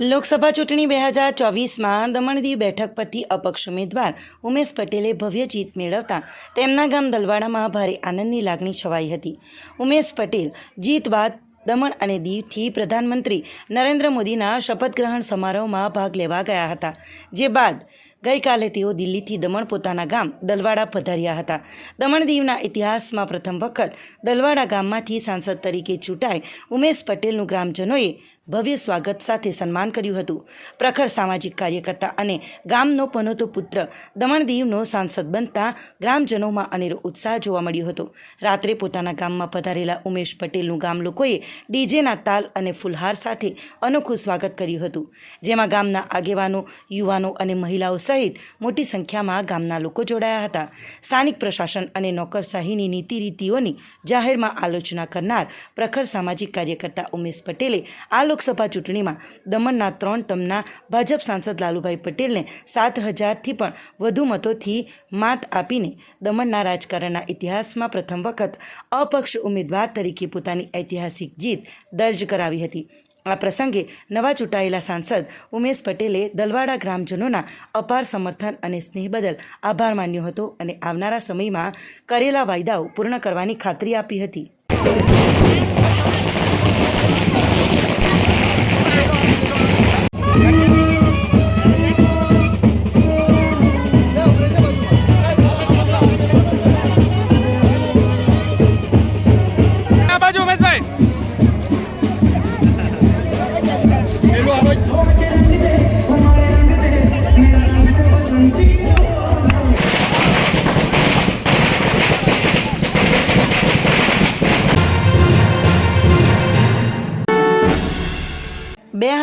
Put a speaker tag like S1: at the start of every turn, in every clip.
S1: લોકસભા ચૂંટણી બે હજાર ચોવીસમાં દમણ દીવ બેઠક પરથી અપક્ષ ઉમેદવાર ઉમેશ પટેલે ભવ્ય જીત મેળવતા તેમના ગામ દલવાડામાં ભારે આનંદની લાગણી છવાઈ હતી. ઉમેશ પટેલ જીત બાદ દમણ અને દીવથી પ્રધાનમંત્રી નરેન્દ્ર મોદીના શપથ ગ્રહણ સમારોહમાં ભાગ લેવા ગયા હતા, જે બાદ ગઈકાલે તેઓ દિલ્હીથી દમણ પોતાના ગામ દલવાડા પધાર્યા હતા. દમણ દીવના ઇતિહાસમાં પ્રથમ વખત દલવાડા ગામમાંથી સાંસદ તરીકે ચૂંટાઈ ઉમેશ પટેલનું ગ્રામજનોએ ભવ્ય સ્વાગત સાથે સન્માન કર્યું હતું. પ્રખર સામાજિક કાર્યકર્તા અને ગામનો પનોતો પુત્ર દમણદીવનો સાંસદ બનતા ગ્રામજનોમાં અનેરો ઉત્સાહ જોવા મળ્યો હતો. રાત્રે પોતાના ગામમાં પધારેલા ઉમેશ પટેલનું ગામ લોકોએ ડીજેના તાલ અને ફુલહાર સાથે અનોખું સ્વાગત કર્યું હતું. જેમાં ગામના આગેવાનો, યુવાનો અને મહિલાઓ સહિત મોટી સંખ્યામાં ગામના લોકો જોડાયા હતા. સ્થાનિક પ્રશાસન અને નોકરશાહીની નીતિ રીતિઓની જાહેરમાં આલોચના કરનાર પ્રખર સામાજિક કાર્યકર્તા ઉમેશ પટેલે આ લોકસભા ચૂંટણીમાં દમણના ત્રણ ટર્મના ભાજપ સાંસદ લાલુભાઈ પટેલને સાત હજારથી પણ વધુ મતોથી માત આપીને દમણના રાજકારણના ઇતિહાસમાં પ્રથમ વખત અપક્ષ ઉમેદવાર તરીકે પોતાની ઐતિહાસિક જીત દર્જ કરાવી હતી. આ પ્રસંગે નવા ચૂંટાયેલા સાંસદ ઉમેશ પટેલે દલવાડા ગ્રામજનોના અપાર સમર્થન અને સ્નેહ બદલ આભાર માન્યો હતો અને આવનારા સમયમાં કરેલા વાયદાઓ પૂર્ણ કરવાની ખાતરી આપી હતી.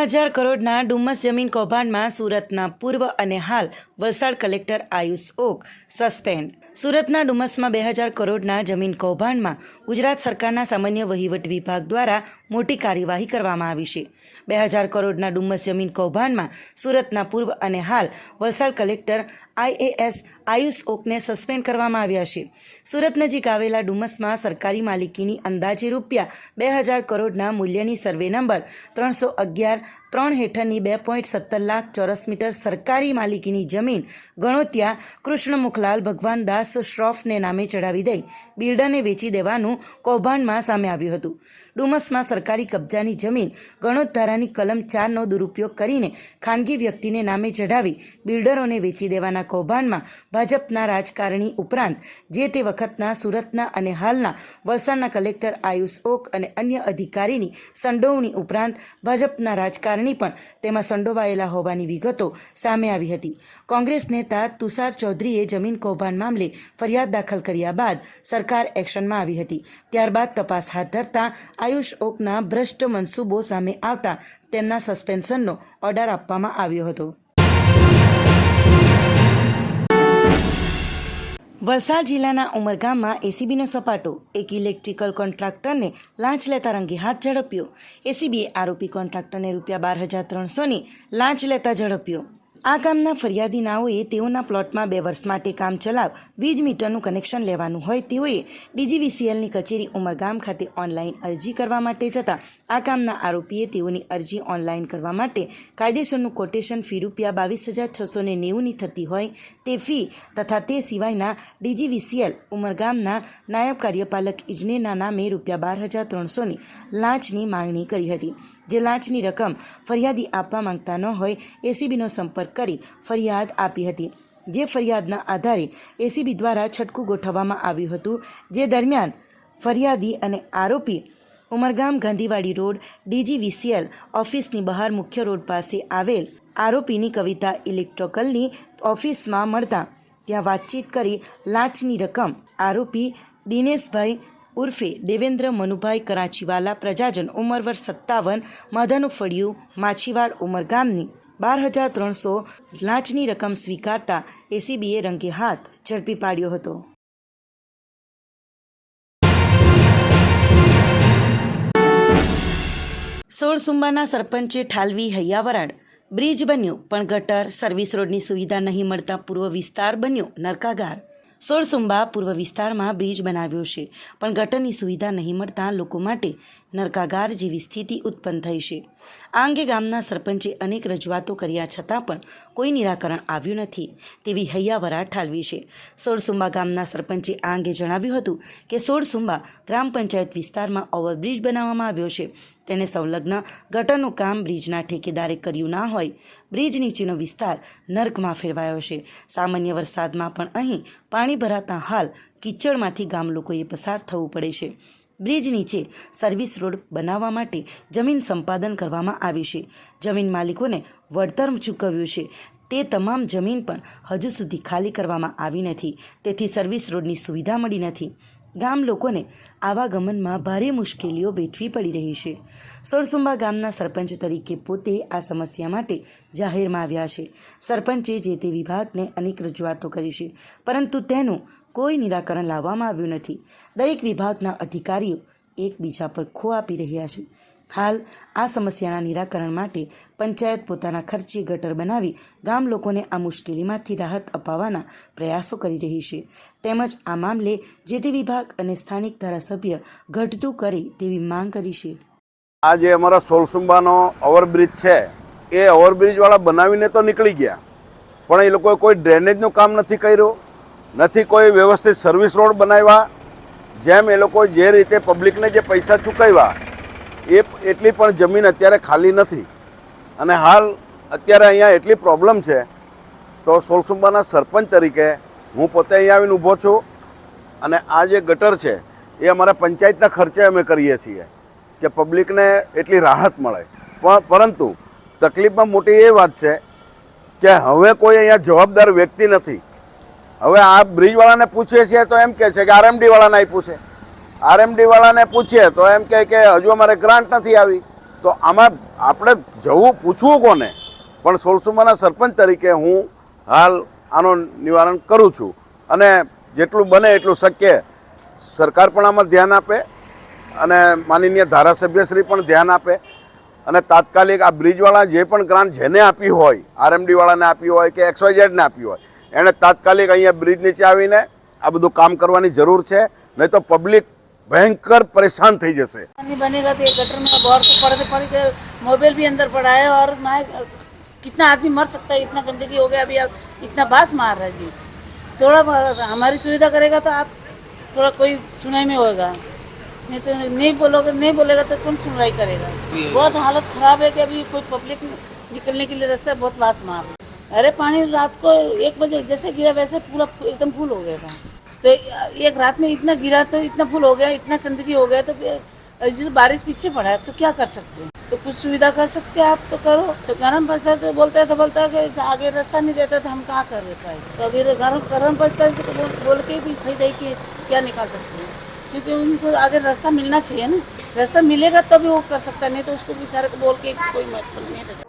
S1: હજાર કરોડના ડુમ્મસ જમીન કૌભાંડમાં સુરતના પૂર્વ અને હાલ વલસાડ કલેક્ટર આયુષ ઓક સસ્પેન્ડ. સુરતના ડુમ્મસમાં બે હજાર કરોડના જમીન કૌભાંડમાં ગુજરાત સરકારના સામાન્ય વહીવટ વિભાગ દ્વારા મોટી કાર્યવાહી કરવામાં આવી છે. બે હજાર કરોડના ડુમ્મસ જમીન કૌભાંડમાં સુરતના પૂર્વ અને હાલ વલસાડ કલેક્ટર આઈએએસ આયુષ ઓકને સસ્પેન્ડ કરવામાં આવ્યા છે. સુરત નજીક આવેલા ડુમસમાં સરકારી માલિકીની અંદાજે રૂપિયા બે હજાર કરોડના મૂલ્યની સર્વે નંબર ત્રણસો અગિયાર ત્રણ હેઠળની બે પોઈન્ટ સત્તર લાખ ચોરસ મીટર સરકારી માલિકીની જમીન ગણોત્યા કૃષ્ણમુખલાલ ભગવાન દાસ શ્રોફને નામે ચડાવી દઈ બિલ્ડરને વેચી દેવાનું કૌભાંડમાં સામે આવ્યું હતું. ડુમસમાં સરકારી કબજાની જમીન ગણોત ધારાની કલમ ચારનો દુરુપયોગ કરીને ખાનગી વ્યક્તિને નામે ચઢાવી બિલ્ડરોને વેચી દેવાના કૌભાંડમાં ભાજપના રાજકારણી ઉપરાંત જે તે વખતના સુરતના અને હાલના વલસાડના કલેક્ટર આયુષ ઓક અને અન્ય અધિકારીની સંડોવણી ઉપરાંત ભાજપના રાજકારણી પણ તેમાં સંડોવાયેલા હોવાની વિગતો સામે આવી હતી. કોંગ્રેસ નેતા તુષાર ચૌધરીએ જમીન કૌભાંડ મામલે ફરિયાદ દાખલ કર્યા બાદ સરકાર એક્શનમાં આવી હતી. ત્યારબાદ તપાસ હાથ ધરતા આયુષ ઓકના ભ્રષ્ટ મનસૂબો સામે આવતા તેમના સસ્પેન્શનનો ઓર્ડર આપવામાં આવ્યો હતો. વલસાડ જિલ્લાના ઉમરગામમાં એસીબીનો સપાટો. એક ઇલેક્ટ્રિકલ કોન્ટ્રાક્ટરને લાંચ લેતા રંગે હાથ ઝડપ્યો. એસીબીએ આરોપી કોન્ટ્રાક્ટરને રૂપિયા બાર હજાર ત્રણસોની લાંચ લેતા ઝડપ્યો. આ કામના ફરિયાદીનાઓએ તેઓના પ્લોટમાં બે વર્ષ માટે કામ ચલાવ, વીજ મીટરનું કનેક્શન લેવાનું હોય તેઓએ ડીજીવીસીએલની કચેરી ઉમરગામ ખાતે ઓનલાઈન અરજી કરવા માટે જતા. આ કામના આરોપીએ તેઓની અરજી ઓનલાઈન કરવા માટે કાયદેસરનું કોટેશન ફી રૂપિયા બાવીસ હજાર છસો ને નેવુંની થતી હોય તે ફી તથા તે સિવાયના ડીજીવીસીએલ ઉમરગામના નાયબ કાર્યપાલક ઇજનેરના નામે રૂપિયા બાર હજાર ત્રણસોની લાંચની માંગણી કરી હતી. જે લાંચની રકમ ફરિયાદી આપવા માંગતા ન હોય, એસીબીનો સંપર્ક કરી ફરિયાદ આપી હતી. જે ફરિયાદના આધારે એસીબી દ્વારા છટકું ગોઠવવામાં આવ્યું હતું. જે દરમિયાન ફરિયાદી અને આરોપી ઉમરગામ ગાંધીવાડી રોડ, ડીજીવીસીએલ ઓફિસની બહાર મુખ્ય રોડ પાસે આવેલ આરોપીની કવિતા ઇલેક્ટ્રોકલની ઓફિસમાં મળતા ત્યાં વાતચીત કરી લાંચની રકમ આરોપી દિનેશભાઈ ઉર્ફે દેવેન્દ્ર મનુભાઈ કરાંચીવાલા પ્રજાજન ઉંમર વર્ષ સત્તાવન, માધાનું ફળિયું, માછીવાડ ઉમરગામની બાર હજાર ત્રણસો લાંચની રકમ સ્વીકારતા એસીબીએ રંગે હાથ ઝડપી પાડ્યો હતો. સોળ સુંબાના સરપંચે ઠાલવી હૈયાવરાડ. બ્રિજ બન્યો, પણ ગટર, સર્વિસ રોડની સુવિધા નહીં મળતા પૂર્વ વિસ્તાર બન્યો નરકાગાર. સોળસુંબા પૂર્વ વિસ્તારમાં બ્રિજ બનાવ્યો છે. પણ ગટરની સુવિધા નહીં મળતા લોકો માટે નરકાગાર જેવી સ્થિતિ ઉત્પન્ન થઈ છે. આ અંગે ગામના સરપંચે અનેક રજૂઆતો કર્યા છતાં પણ કોઈ નિરાકરણ આવ્યું નથી તેવી હૈયાવરા ઠાલવી છે. સોળસુંબા ગામના સરપંચે આ અંગે જણાવ્યું હતું કે સોળસુંબા ગ્રામ પંચાયત વિસ્તારમાં ઓવરબ્રિજ બનાવવામાં આવ્યો છે. તેને સંલગ્ન ગટરનું કામ બ્રિજના ઠેકેદારે કર્યું ના હોય, બ્રિજ નીચેનો વિસ્તાર નર્કમાં ફેરવાયો છે. સામાન્ય વરસાદમાં પણ અહીં પાણી ભરાતા હાલ કિચડમાંથી ગામ લોકોએ પસાર થવું પડે છે. બ્રિજ નીચે સર્વિસ રોડ બનાવવા માટે જમીન સંપાદન કરવામાં આવી છે. જમીન માલિકોને વળતર ચૂકવ્યું છે. તે તમામ જમીન પણ હજુ સુધી ખાલી કરવામાં આવી નથી. તેથી સર્વિસ રોડની સુવિધા મળી નથી. ગામ લોકોને આવાગમનમાં ભારે મુશ્કેલીઓ વેઠવી પડી રહી છે. સોરસુંબા ગામના સરપંચ તરીકે પોતે આ સમસ્યા માટે જાહેરમાં આવ્યા છે. સરપંચે જે તે વિભાગને અનેક રજૂઆતો કરી છે. પરંતુ તેનું કોઈ નિરાકરણ લાવવામાં આવ્યું નથી. દરેક વિભાગના અધિકારીઓ એકબીજા પર ખો આપી રહ્યા છે. હાલ આ સમસ્યાના નિરાકરણ માટે પંચાયત પોતાના ખર્ચે ગટર બનાવી ગામ લોકોને આ મુશ્કેલીમાંથી રાહત અપાવવાના પ્રયાસો કરી રહી છે. તેમજ આ મામલે જે તે વિભાગ અને સ્થાનિક ધારાસભ્ય ઘટતું કરે તેવી માંગ કરી છે.
S2: આ જે અમારા સોલસુંબાનો ઓવરબ્રિજ છે, એ ઓવરબ્રિજવાળા બનાવીને તો નીકળી ગયા. પણ એ લોકોએ કોઈ ડ્રેનેજનું કામ નથી કર્યું. નથી કોઈ વ્યવસ્થિત સર્વિસ રોડ બનાવ્યા. જેમ એ લોકો જે રીતે પબ્લિકને જે પૈસા ચૂકવ્યા, એ એટલી પણ જમીન અત્યારે ખાલી નથી. અને હાલ અત્યારે અહીંયા એટલી પ્રોબ્લેમ છે, તો સોલસુંબાના સરપંચ તરીકે હું પોતે અહીંયા આવીને ઊભો છું. અને આ જે ગટર છે, એ અમારા પંચાયતના ખર્ચે અમે કરીએ છીએ, કે પબ્લિકને એટલી રાહત મળે. પણ પરંતુ તકલીફમાં મોટી એ વાત છે, કે હવે કોઈ અહીંયા જવાબદાર વ્યક્તિ નથી. હવે આ બ્રિજવાળાને પૂછીએ છીએ તો એમ કહે છે કે આરએમડી વાળાને પૂછે. આરએમડી વાળાને પૂછીએ તો એમ કહે કે હજુ અમારે ગ્રાન્ટ નથી આવી. તો આમાં આપણે જવું પૂછવું કોને? પણ સોલસુમાના સરપંચ તરીકે હું હાલ આનો નિવારણ કરું છું. અને જેટલું બને એટલું શક્ય. સરકાર પણ આમાં ધ્યાન આપે અને માનનીય ધારાસભ્યશ્રી પણ ધ્યાન આપે. અને તાત્કાલિક આ બ્રિજવાળા જે પણ ગ્રાન્ટ જેને આપી હોય આરએમડીવાળાને આપી હોય કે એક્સવાયઝેડને આપી હોય એણે તાત્કાલિક અહીંયા બ્રિજ નીચે આવીને આ બધું કામ કરવાની જરૂર છે નહીં તો પબ્લિક ભયંકર પરેશાન થઈ જશે
S3: पानी बनेगा तो ये गटर में बहुत तो पड़ते पड़ के मोबाइल भी अंदर पड़ा है और ना कितना आदमी मर सकता है इतना गंदगी हो गया अभी अब इतना बास मार रहा है जी थोड़ा ब- हमारी सुविधा करेगा तो आप थोड़ा कोई सुनाई में होगा नहीं तो नहीं बोलोगे नहीं बोलेगा तो कौन सुनवाई करेगा बहुत हालत खराब है कि अभी कोई पब्लिक निकलने के लिए रास्ता बहुत बास मार रहा है। अरे पानी रात को एक बजे जैसे गिरा वैसे पूरा एकदम फुल हो गया था। तो एक रात में इतना गिरा तो इतना फुल हो गया इतना गंदगी हो गया तो तो बारिश पीछे पड़ा है तो क्या कर सकते हैं? तो कुछ सुविधा कर सकते हैं आप तो करो। तो गर्म फंसता है तो बोलता है तो बोलता है कि आगे रास्ता नहीं देता तो हम कहाँ कर पाए तो अभी गर्म गरम गरम फंसता है तो बोल, बोल के भी खरीद कि क्या निकाल सकते हैं? क्योंकि उनको आगे रास्ता मिलना चाहिए ना। रास्ता मिलेगा तभी वो कर सकता है नहीं तो उसको बेचारे को बोल के कोई मतलब नहीं रहता